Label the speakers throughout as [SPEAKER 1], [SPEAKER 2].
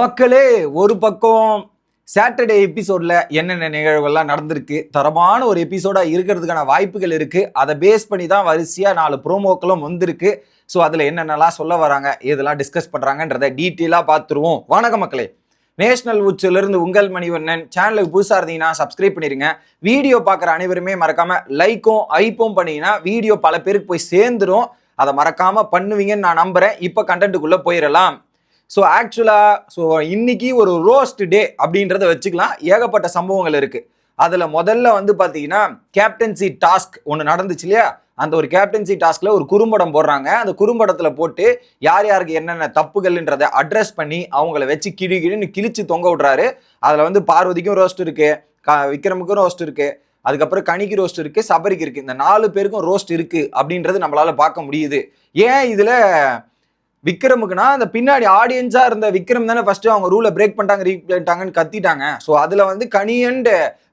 [SPEAKER 1] மக்களே ஒரு பக்கம் சாட்டர்டே எபிசோடில் என்னென்ன நிகழ்வுகள்லாம் நடந்திருக்கு தரமான ஒரு எபிசோடாக இருக்கிறதுக்கான வாய்ப்புகள் இருக்குது அதை பேஸ் பண்ணி தான் வரிசையாக நாலு ப்ரோமோக்களும் வந்திருக்கு. ஸோ அதில் என்னென்னலாம் சொல்ல வராங்க இதெல்லாம் டிஸ்கஸ் பண்ணுறாங்கன்றதை டீட்டெயிலாக பார்த்துருவோம். வணக்க மக்களே. நேஷனல் உச்சிலிருந்து உங்கள் மணிவண்ணன். சேனலுக்கு புதுசாக இருந்தீங்கன்னா சப்ஸ்கிரைப் பண்ணிருங்க. வீடியோ பார்க்குற அனைவருமே மறக்காமல் லைக்கும் ஐப்பும் பண்ணிங்கன்னா வீடியோ பல பேருக்கு போய் சேர்ந்துரும். அதை மறக்காமல் பண்ணுவீங்கன்னு நான் நம்புகிறேன் இப்போ கண்டென்ட்டுக்குள்ளே போயிடலாம் ஸோ ஆக்சுவலாக ஸோ இன்னைக்கு ஒரு ரோஸ்ட் டே அப்படின்றத வச்சுக்கலாம். ஏகப்பட்ட சம்பவங்கள் இருக்குது அதில் முதல்ல வந்து பார்த்தீங்கன்னா கேப்டன்சி டாஸ்க் ஒன்று நடந்துச்சு இல்லையா? அந்த ஒரு கேப்டன்சி டாஸ்கில் ஒரு குறும்படம் போடுறாங்க. அந்த குறும்படத்தில் போட்டு யார் யாருக்கு என்னென்ன தப்புகள்ன்றதை அட்ரஸ் பண்ணி அவங்கள வச்சு கிழி கிழின்னு கிழிச்சு தொங்க விடுறாரு. அதில் வந்து பார்வதிக்கும் ரோஸ்ட் இருக்குது க விக்ரமுக்கும் ரோஸ்ட் இருக்குது அதுக்கப்புறம் கனிக்கு ரோஸ்ட் இருக்குது சபரிக்கு இருக்குது இந்த நாலு பேருக்கும் ரோஸ்ட் இருக்குது அப்படின்றது நம்மளால் பார்க்க முடியுது. ஏன் இதில் விக்ரமுக்குனா அந்த பின்னாடி ஆடியன்ஸா இருந்த விக்ரம் தானே ஃபர்ஸ்ட் அவங்க ரூலை பிரேக் பண்ணிட்டாங்க ரீ பண்ணிட்டாங்கன்னு கத்திட்டாங்க. ஸோ அதுல வந்து கனி அண்ட்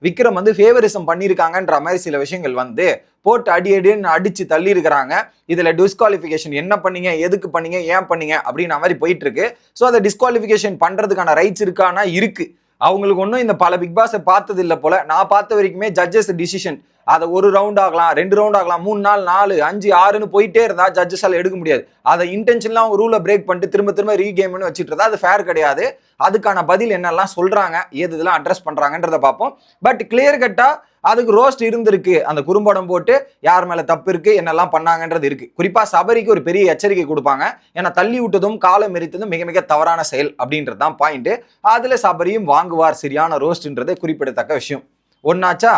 [SPEAKER 1] விக்ரம் வந்து ஃபேவரிசம் பண்ணியிருக்காங்கன்ற மாதிரி சில விஷயங்கள் வந்து போட்டு அடி அடின்னு அடிச்சு தள்ளி இருக்கிறாங்க இதுல டிஸ்குவாலிஃபிகேஷன் என்ன பண்ணீங்க எதுக்கு பண்ணீங்க ஏன் பண்ணீங்க அப்படின்ற மாதிரி போயிட்டு இருக்கு ஸோ அதை டிஸ்குவாலிஃபிகேஷன் பண்றதுக்கான ரைட்ஸ் இருக்கானா இருக்கு. அவங்களுக்கு ஒன்றும் இந்த பல பிக் பாஸை பார்த்தது இல்லை போல. நான் பார்த்த வரைக்குமே ஜட்ஜஸ் டிசிஷன் அதை ஒரு ரவுண்ட் ஆகலாம் ரெண்டு ரவுண்ட் ஆகலாம் மூணு நாள் நாலு அஞ்சு ஆறுன்னு போயிட்டே இருந்தா ஜட்ஜஸால் எடுக்க முடியாது. அதை இன்டென்ஷன்லாம் அவங்க ரூலை பிரேக் பண்ணிட்டு திரும்ப திரும்ப ரீகேம்னு வச்சுட்டு இருந்தா அது ஃபேர் கிடையாது. அதுக்கான பதில் என்னெல்லாம் சொல்றாங்க ஏது இதெல்லாம் அட்ரஸ் பண்றாங்கன்றத பார்ப்போம். பட் கிளியர் கட்டா அதுக்கு ரோஸ்ட் இருந்திருக்கு. அந்த குறும்படம் போட்டு யார் மேல தப்பு இருக்கு என்னெல்லாம் பண்ணாங்கன்றது இருக்கு. குறிப்பா சபரிக்கு ஒரு பெரிய எச்சரிக்கை கொடுப்பாங்க. ஏன்னா தள்ளி விட்டதும் காலம் எரித்ததும் மிக மிக தவறான செயல் அப்படின்றது தான் பாயிண்ட் அதுல சபரியும் வாங்குவார் சரியான ரோஸ்ட்ன்றது குறிப்பிடத்தக்க விஷயம். ஒன்னாச்சா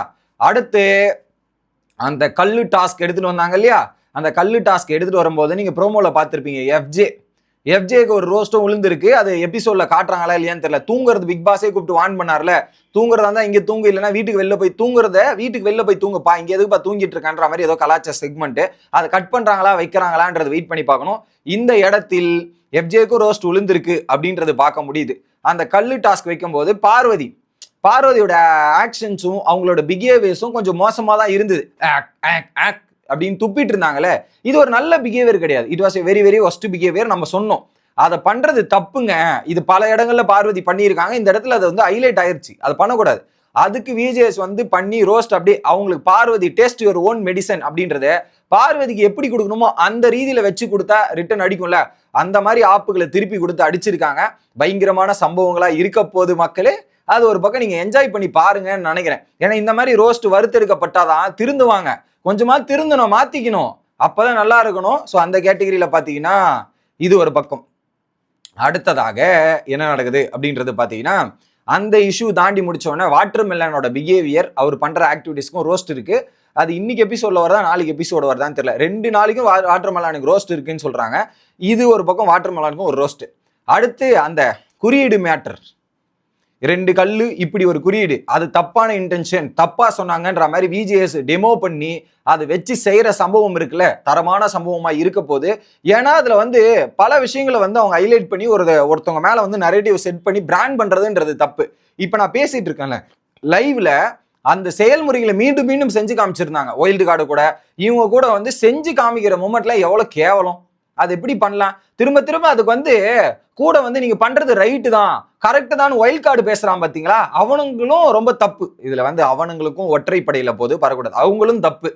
[SPEAKER 1] அடுத்து அந்த கல் டாஸ்க் எடுத்துட்டு வந்தாங்க இல்லையா? அந்த கல் டாஸ்க் எடுத்துட்டு வரும்போது நீங்க ப்ரோமோல பார்த்துருப்பீங்க எஃப்ஜே எஃப்ஜேக்கு ஒரு ரோஸ்ட்டும் விழுந்திருக்கு. அது எபிசோட்ல காட்டுறாங்களா இல்லையான்னு தெரியல. தூங்குறது பிக் பாஸே கூப்பிட்டு வான் பண்ணார்ல. தூங்குறதா இருந்தா இங்க தூங்கு இல்லைன்னா வீட்டுக்கு வெளில போய் தூங்குறத வீட்டுக்கு வெளில போய் தூங்குப்பா இங்க எதுக்குப்பா தூங்கிட்டு இருக்கான்ற மாதிரி ஏதோ கலாச்சார செக்மெண்ட் அதை கட் பண்றாங்களா வைக்கிறாங்களான்றது வெயிட் பண்ணி பார்க்கணும். இந்த இடத்தில் எஃப்ஜேக்கும் ரோஸ்ட் விழுந்திருக்கு அப்படின்றது பார்க்க முடியுது. அந்த கல் டாஸ்க் வைக்கும்போது பார்வதி பார்வதியோட ஆக்ஷன்ஸும் அவங்களோட பிஹேவியர்ஸும் கொஞ்சம் மோசமாக தான் இருந்தது. ஆக், ஆக், ஆக் அப்படின்னு துப்பிட்டு இருந்தாங்களே இது ஒரு நல்ல பிஹேவியர் கிடையாது. It was a very very worst behaviour நம்ம சொன்னோம். அதை பண்ணுறது தப்புங்க. இது பல இடங்கள்ல பார்வதி பண்ணியிருக்காங்க. இந்த இடத்துல அது வந்து ஹைலைட் ஆயிடுச்சு அதை பண்ணக்கூடாது. அதுக்கு விஜேஎஸ் வந்து பண்ணி ரோஸ்ட் அப்படியே அவங்களுக்கு Parvathi taste your own medicine அப்படின்றத பார்வதிக்கு எப்படி கொடுக்கணுமோ அந்த ரீதியில் வச்சு கொடுத்தா ரிட்டர்ன் அடிக்கும்ல? அந்த மாதிரி ஆப்புகளை திருப்பி கொடுத்து அடிச்சிருக்காங்க. பயங்கரமான சம்பவங்களாக இருக்க போது மக்களே. அது ஒரு பக்கம் நீங்க என்ஜாய் பண்ணி பாருங்கன்னு நினைக்கிறேன். ஏன்னா இந்த மாதிரி ரோஸ்ட் வறுத்தெடுக்கப்பட்டாதான் திருந்துவாங்க. கொஞ்சமா திருந்தணும் மாத்திக்கணும். அப்பதான் நல்லா இருக்கணும். ஸோ அந்த கேட்டகரியில பாத்தீங்கன்னா இது ஒரு பக்கம். அடுத்ததாக என்ன நடக்குது அப்படின்றது பாத்தீங்கன்னா அந்த இஷ்யூ தாண்டி முடிச்சோடனே வாட்டர் மெல்லனோட பிஹேவியர் அவர் பண்ற ஆக்டிவிட்டீஸ்க்கும் ரோஸ்ட் இருக்கு. அது இன்னைக்கு எபிசோட்ல வருதா நாளைக்கு எபிசோடு வருதான்னு தெரியல. ரெண்டு நாளைக்கும் வாட்டர் மெலானுக்கு ரோஸ்ட் இருக்குன்னு சொல்றாங்க. இது ஒரு பக்கம் வாட்டர் மெலானுக்கும் ஒரு ரோஸ்ட் அடுத்து அந்த குறியீடு மேட்டர் ரெண்டு கல்லு இப்படி ஒரு குறியீடு. அது தப்பான இன்டென்ஷன் தப்பா சொன்னாங்கன்ற மாதிரி விஜிஎஸ் டெமோ பண்ணி அதை வச்சு செய்கிற சம்பவம் இருக்குல்ல தரமான சம்பவமாக இருக்க போது ஏன்னா அதில் வந்து பல விஷயங்களை வந்து அவங்க ஹைலைட் பண்ணி ஒரு ஒருத்தவங்க மேலே வந்து நரேட்டிவ் செட் பண்ணி பிராண்ட் பண்ணுறதுன்றது தப்பு. இப்போ நான் பேசிகிட்டு இருக்கேன்ல லைவில் அந்த செயல்முறைகளை மீண்டும் மீண்டும் செஞ்சு காமிச்சிருந்தாங்க. ஒயில்டு கார்டு கூட இவங்க கூட வந்து செஞ்சு காமிக்கிற மூமெண்ட்ல எவ்வளோ கேவலம். அது எப்படி பண்ணலாம்? திரும்ப திரும்ப அதுக்கு வந்து கூட வந்து நீங்க பண்றது ரைட்டு தான். கரெக்டு தான் ஒயில்ட் கார்டு பேசுறான் பாத்தீங்களா? அவனுங்களும் ரொம்ப தப்பு. இதுல வந்து அவனுங்களுக்கும் ஒற்றைப்படையில போது வரக்கூடாது. அவங்களும் தப்பு.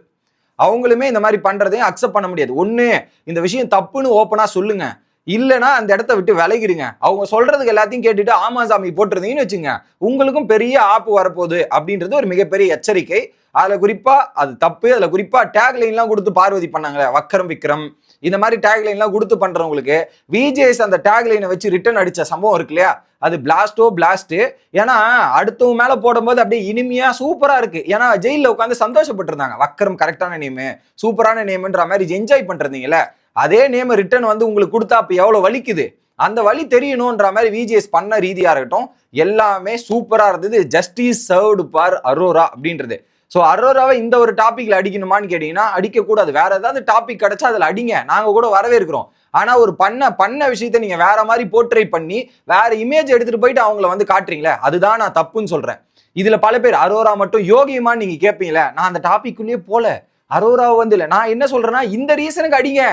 [SPEAKER 1] அவங்களுமே இந்த மாதிரி பண்றதையும் அக்செப்ட் பண்ண முடியாது. ஒன்று இந்த விஷயம் தப்புன்னு ஓப்பனா சொல்லுங்க. இல்லைன்னா அந்த இடத்த விட்டு விலகிடுங்க. அவங்க சொல்றதுக்கு எல்லாத்தையும் கேட்டுட்டு ஆமா சாமி போட்டிருந்தீங்கன்னு வச்சுங்க உங்களுக்கும் பெரிய ஆப்பு வரப்போகுது. அப்படின்றது ஒரு மிகப்பெரிய எச்சரிக்கை. அதில் குறிப்பாக அது தப்பு. அதில் குறிப்பாக டேக் லைன்லாம் கொடுத்து பார்வதி பண்ணாங்களே வக்கரம் விக்ரம் இந்த மாதிரி டேக் லைன்லாம் கொடுத்து பண்ணுறவங்களுக்கு விஜேஎஸ் அந்த டேக் லைனை வச்சு ரிட்டர்ன் அடித்த சம்பவம் இருக்கு இல்லையா? அது பிளாஸ்டோ பிளாஸ்ட்டு ஏன்னா அடுத்தவங்க மேலே போடும்போது அப்படியே இனிமையாக சூப்பராக இருக்குது ஏன்னா ஜெயிலில் உட்காந்து சந்தோஷப்பட்டிருந்தாங்க. வக்கரம் கரெக்டான நேமு சூப்பரான நேம்ன்ற மாதிரி என்ஜாய் பண்றீங்கல்ல அதே நேம் ரிட்டர்ன் வந்து உங்களுக்கு கொடுத்தா அப்போ எவ்வளோ வலிக்குது? அந்த வழி தெரியணுன்ற மாதிரி விஜிஎஸ் பண்ண ரீதியாக இருக்கட்டும் எல்லாமே சூப்பராக இருந்தது. ஜஸ்டிஸ் சர்வ்டு பார் அரோரா அப்படின்றது. ஸோ அரோராவை இந்த ஒரு டாப்பிக்கில் அடிக்கணுமான்னு கேட்டிங்கன்னா அடிக்கக்கூடாது. வேறு வேற ஏதாவது டாபிக் கிடைச்சா அதில் அடிங்க. நாங்கள் கூட வரவேற்கிறோம். ஆனால் ஒரு பண்ண பண்ண விஷயத்த நீங்கள் வேற மாதிரி போர்ட்ரை பண்ணி வேற இமேஜ் எடுத்துகிட்டு போயிட்டு அவங்கள வந்து காட்டுறீங்களே அதுதான் நான் தப்புன்னு சொல்கிறேன் இதில் பல பேர் அரோரா மட்டும் யோகியமான்னு நீங்கள் கேட்பீங்களே நான் அந்த டாபிக்குள்ளேயே போகல அரோராவை வந்து இல்லை. நான் என்ன சொல்கிறேன்னா இந்த ரீசனுக்கு அடிங்க.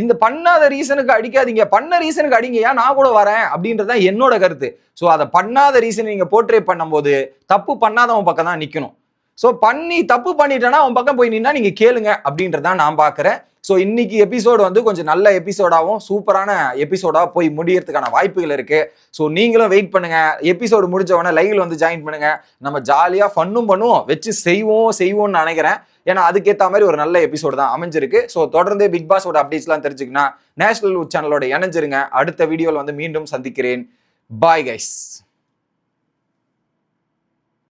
[SPEAKER 1] இந்த பண்ணாத ரீசனுக்கு அடிக்காதீங்க. பண்ண ரீசனுக்கு அடிங்க. ஏன் நான் கூட வரேன்? அப்படின்றதான் என்னோட கருத்து. ஸோ அதை பண்ணாத ரீசன் நீங்கள் போர்ட்ரே பண்ணும்போது தப்பு பண்ணாதவன் பக்கம் தான் நிற்கணும் ஸோ பண்ணி தப்பு பண்ணிட்டேன்னா அவன் பக்கம் போய் நின்னா நீங்கள் கேளுங்க அப்படின்றதான் நான் பார்க்குறேன். ஸோ இன்னைக்கு எபிசோடு வந்து கொஞ்சம் நல்ல எபிசோடாகவும் சூப்பரான எபிசோடாக போய் முடியறதுக்கான வாய்ப்புகள் இருக்கு. ஸோ நீங்களும் வெயிட் பண்ணுங்க. எபிசோடு முடிஞ்ச உடனே லைவ்ல வந்து ஜாயின் பண்ணுங்க. நம்ம ஜாலியாக ஃபன்னும் பண்ணுவோம் வச்சு செய்வோம் செய்வோம்னு நினைக்கிறேன். ஏன்னா அதுக்கேற்ற மாதிரி ஒரு நல்ல எபிசோடு தான் அமைஞ்சிருக்கு. ஸோ தொடர்ந்து பிக் பாஸோட அப்டேட்ஸ்லாம் தெரிஞ்சுக்கணும் நேஷனல் சேனலோட இணைஞ்சிருங்க. அடுத்த வீடியோவில் வந்து மீண்டும் சந்திக்கிறேன். Bye guys